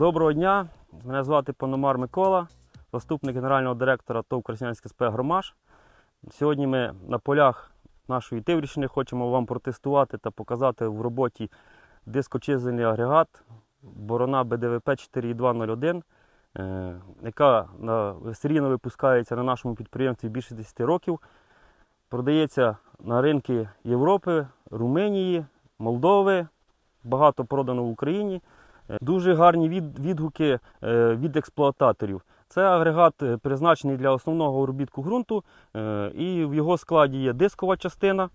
Доброго дня. Мене звати Пономар Микола, заступник генерального директора ТОВ Краснянське СП Громаш. Сьогодні ми на полях нашої Тиврівщини хочемо вам протестувати та показати в роботі дискочизельний агрегат Борона БДВП 4.201, е, яка серійно випускається на нашому підприємстві більше 10 років. Продається на ринки Європи, Румунії, Молдови, багато продано в Україні. Дуже гарні відгуки е, від експлуататорів. Це агрегат е, призначений для основного обробітку ґрунту, е, і в його складі є дискова частина,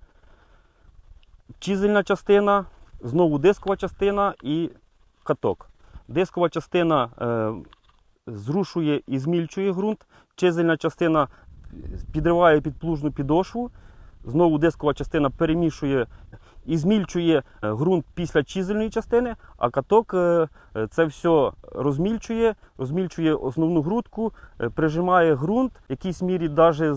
чизельна частина, знову дискова частина і каток. Дискова частина зрушує і змільчує ґрунт, чизельна частина підриває підплужну підошву, знову дискова частина перемішує і змільчує е, ґрунт після чизельної частини, а каток е, е, це все розмільчує, розмільчує основну грудку, прижимає ґрунт, в якійсь мірі навіть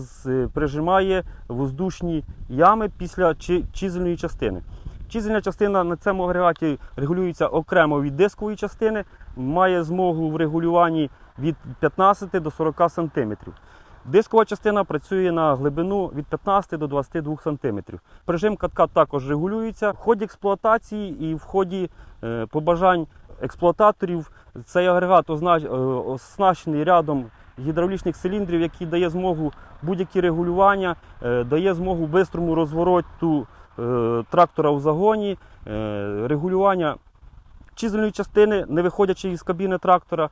прижимає воздушні ями після чи- чизельної частини. Чизельна частина на цьому агрегаті регулюється окремо від дискової частини, має змогу в регулюванні від 15 до 40 см. Дискова частина працює на глибину від 15 до 22 см. Прижим катка також регулюється. В ході експлуатації і в ході е, побажань експлуататорів цей агрегат е, оснащений рядом гідравлічних циліндрів, який дає змогу будь-які регулювання, е, дає змогу бистрому розвороту трактора в загоні, регулювання чизельної частини, не виходячи із кабіни трактора.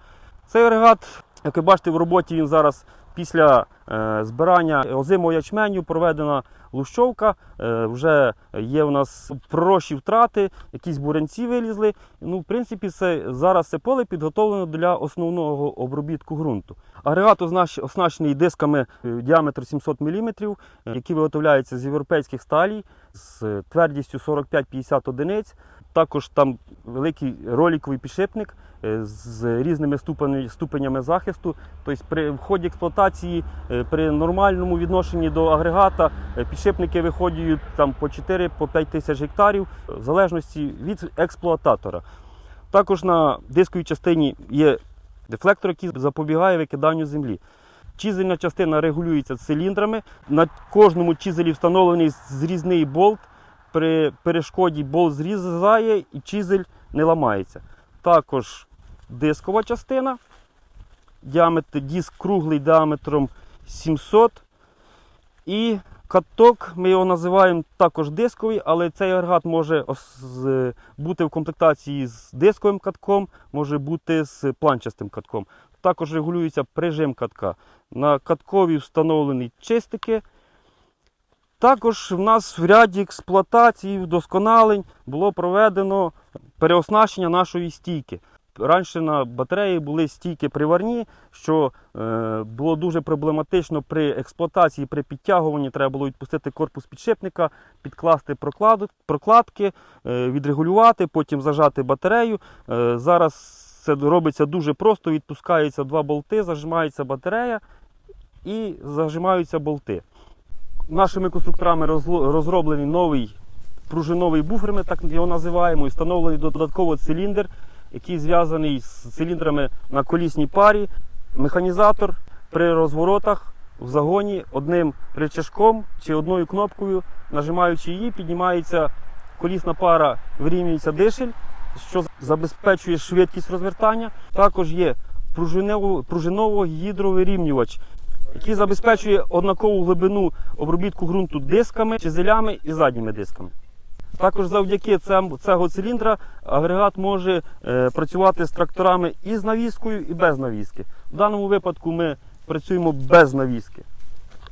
Цей агрегат, як ви бачите, в роботі він зараз після збирання озимого ячменю проведена лущовка. Е, вже є у нас пророщі втрати, якісь бурянці вилізли. Ну, в принципі, це, зараз це поле підготовлено для основного обробітку ґрунту. Агрегат оснащений дисками е, діаметр 700 мм, які виготовляються з європейських сталій з твердістю 45-50 одиниць. Також там великий роликовий підшипник е, з різними ступенями захисту. Тобто при в ході експлуатації е, при нормальному відношенні до агрегата е, підшипники виходять там по 4 по 5 тисяч гектарів, в залежності від експлуататора. Також на дисковій частині є дефлектор, який запобігає викиданню землі. Чизельна частина регулюється циліндрами. На кожному чизелі встановлений зрізний болт. При перешкоді болт зрізає і чизель не ламається. Також дискова частина. Діаметр, диск круглий діаметром 700. І каток, ми його називаємо також дисковий, але цей агрегат може бути в комплектації з дисковим катком, може бути з планчастим катком. Також регулюється прижим катка. На каткові встановлені чистики. Також в нас в ряді експлуатації, вдосконалень було проведено переоснащення нашої стійки. Раніше на батареї були стійки приварні, що е, було дуже проблематично при експлуатації, при підтягуванні треба було відпустити корпус підшипника, підкласти прокладки, е, відрегулювати, потім зажати батарею. Е, зараз це робиться дуже просто, відпускаються два болти, зажимається батарея і зажимаються болти. Нашими конструкторами розроблений новий пружиновий буфер, ми так його називаємо, і встановлений додатково циліндр, який зв'язаний з циліндрами на колісній парі. Механізатор при розворотах в загоні одним рычажком чи одною кнопкою, нажимаючи її, піднімається колісна пара, вирівнюється дишель, що забезпечує швидкість розвертання. Також є пружиново- пружиново-гідровирівнювач, який забезпечує однакову глибину обробітку ґрунту дисками, чизелями і задніми дисками. Також завдяки цього циліндра агрегат може е, працювати з тракторами і з навіскою, і без навіски. В даному випадку ми працюємо без навіски.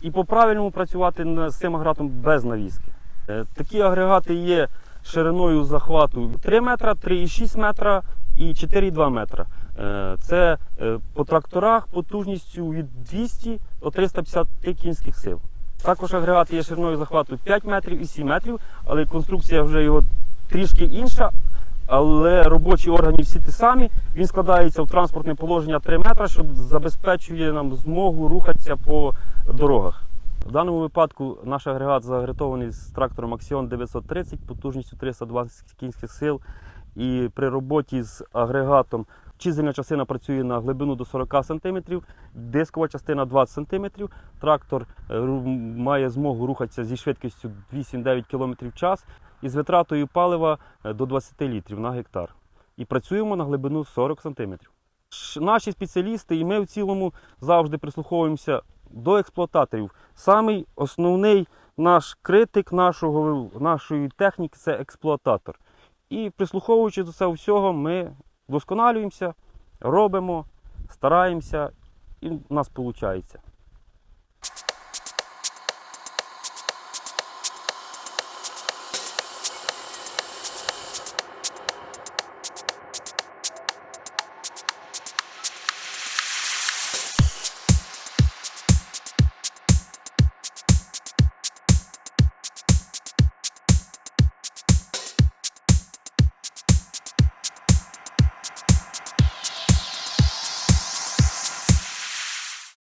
І по-правильному працювати з цим агрегатом без навіски. Е, такі агрегати є шириною захвату 3 метра, 3,6 метра і 4,2 метра. Е, Це по тракторах потужністю від 200 до 350 кінських сил. Також агрегат є шириною захвату 5 метрів і 7 метрів, але конструкція вже його трішки інша. Але робочі органи всі ті самі. Він складається в транспортне положення 3 метри, що забезпечує нам змогу рухатися по дорогах. В даному випадку наш агрегат заагретований з трактором Axion 930 потужністю 320 кінських сил. І при роботі з агрегатом чизельна частина працює на глибину до 40 см, дискова частина 20 см. Трактор е, має змогу рухатися зі швидкістю 8-9 км в час і з витратою палива е, до 20 літрів на гектар. І працюємо на глибину 40 см. Наші спеціалісти і ми в цілому завжди прислуховуємося до експлуататорів. Самий основний наш критик нашого, нашої техніки це експлуататор. І прислуховуючись до цього всього, ми вдосконалюємося, робимо, стараємося, і в нас виходить.